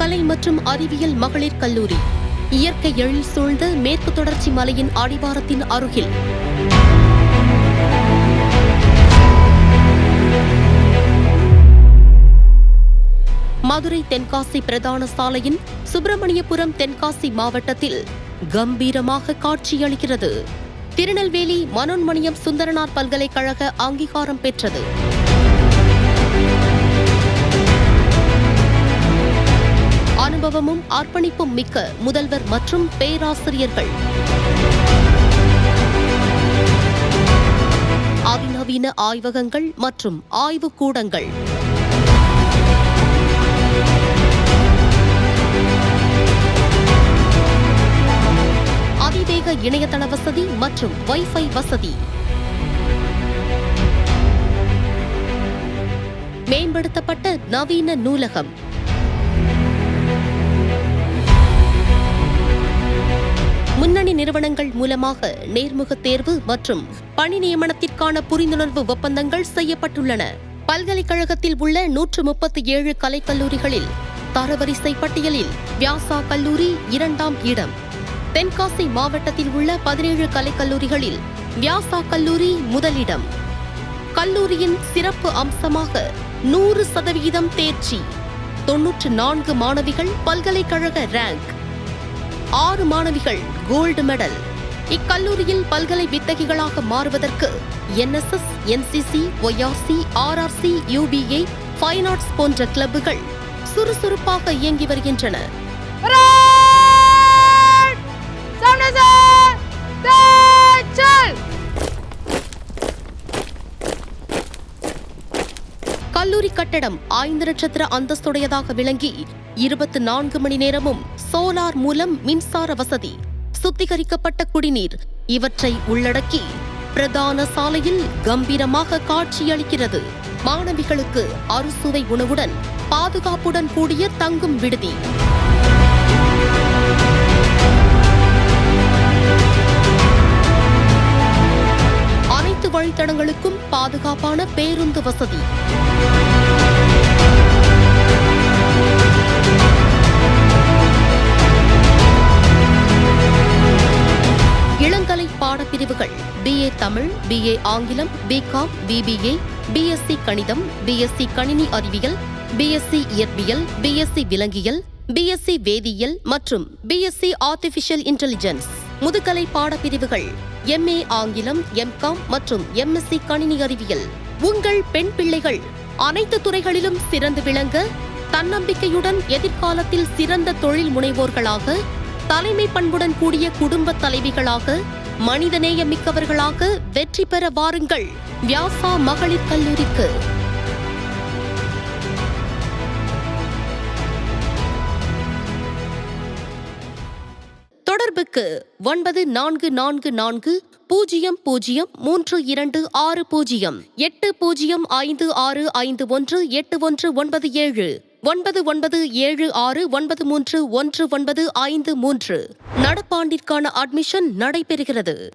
கலை மற்றும் அறிவியல் மகளிர் கல்லூரி. இயற்கை எழில் சூழ்ந்த மேற்கு தொடர்ச்சி மலையின் அடிவாரத்தின் அருகில். மதுரை தென்காசி பிரதான சாலையின் சுப்பிரமணியபுரம் தென்காசி மாவட்டத்தில் கம்பீரமாக காட்சியளிக்கிறது. திருநெல்வேலி மனோன்மணியம் சுந்தரனார் பல்கலைக்கழக அங்கீகாரம் பெற்றது. அனுபவமும் அர்ப்பணிப்பும் மிக்க முதல்வர் மற்றும் பேராசிரியர்கள். அதிநவீன ஆய்வகங்கள் மற்றும் ஆய்வுக்கூடங்கள். அதிவேக இணையதள வசதி மற்றும் வைஃபை வசதி. மேம்படுத்தப்பட்ட நவீன நூலகம். நிறுவனங்கள் மூலமாக நேர்முக தேர்வு மற்றும் பணி நியமனத்திற்கான புரிந்துணர்வு ஒப்பந்தங்கள் செய்யப்பட்டுள்ளன. பல்கலைக்கழகத்தில் உள்ள நூற்று முப்பத்தி ஏழு கலைக்கல்லூரிகளில் தரவரிசை பட்டியலில் வியாசா கல்லூரி இரண்டாம் இடம். தென்காசி மாவட்டத்தில் உள்ள பதினேழு கலைக்கல்லூரிகளில் வியாசா கல்லூரி முதலிடம். கல்லூரியின் சிறப்பு அம்சமாக நூறு சதவிகிதம் தேர்ச்சி. தொன்னூற்று நான்கு மாணவிகள் பல்கலைக்கழக ரேங்க். ஆறு மாணவிகள் கோல்டு மெடல் இக்கல்லூரியில் பல்கலை வித்தகிகளாக மாறுவதற்கு NSS NCC YRC RRC UBA fine arts போன்ற கிளப்புகள் சுறுசுறுப்பாக இயங்கி வருகின்றன. கல்லூரி கட்டடம் ஐந்து நட்சத்திர அந்தஸ்துடையதாக விளங்கி இருபத்தி நான்கு மணி நேரமும் சோலார் மூலம் மின்சார வசதி சுத்திகரிக்கப்பட்ட குடிநீர் இவற்றை உள்ளடக்கி பிரதான சாலையில் கம்பீரமாக காட்சியளிக்கிறது. மாணவிகளுக்கு அறுசுவை உணவுடன் பாதுகாப்புடன் கூடிய தங்கும் விடுதி. வழித்தடங்களுக்கும் பாதுகாப்பான பேருந்து வசதி. இளங்கலை பாடப்பிரிவுகள் பிஏ தமிழ் பிஏ ஆங்கிலம் பிகாம் பிபிஏ பிஎஸ்சி கணிதம் பிஎஸ்சி கணினி அறிவியல் பிஎஸ்சி இயற்பியல் பிஎஸ்சி விலங்கியல் பிஎஸ்சி வேதியியல் மற்றும் பிஎஸ்சி ஆர்டிபிஷியல் இன்டெலிஜென்ஸ் முதுகலை பாடப்பிரிவுகள் எம்ஏ ஆங்கிலம் எம்காம் மற்றும் எம்எஸ்சி கணினி அறிவியல். உங்கள் பெண் பிள்ளைகள் அனைத்து துறைகளிலும் சிறந்து விளங்க தன்னம்பிக்கையுடன் எதிர்காலத்தில் சிறந்த தொழில் முனைவோர்களாக தலைமை பண்புடன் கூடிய குடும்ப தலைவிகளாக மனிதநேயமிக்கவர்களாக வெற்றி பெற வாருங்கள். வியாசா மகளிர் கல்லூரிக்கு. தொடர்புக்கு ஒன்பது நான்கு நான்கு நான்கு பூஜ்ஜியம் பூஜ்ஜியம் மூன்று இரண்டு ஆறு பூஜ்ஜியம் எட்டு பூஜ்ஜியம் ஐந்து ஆறு ஐந்து ஒன்று எட்டு ஒன்று ஒன்பது ஏழு ஒன்பது ஒன்பது ஏழு ஆறு ஒன்பது மூன்று ஒன்று ஒன்பது ஐந்து மூன்று. நடப்பாண்டிற்கான அட்மிஷன் நடைபெறுகிறது.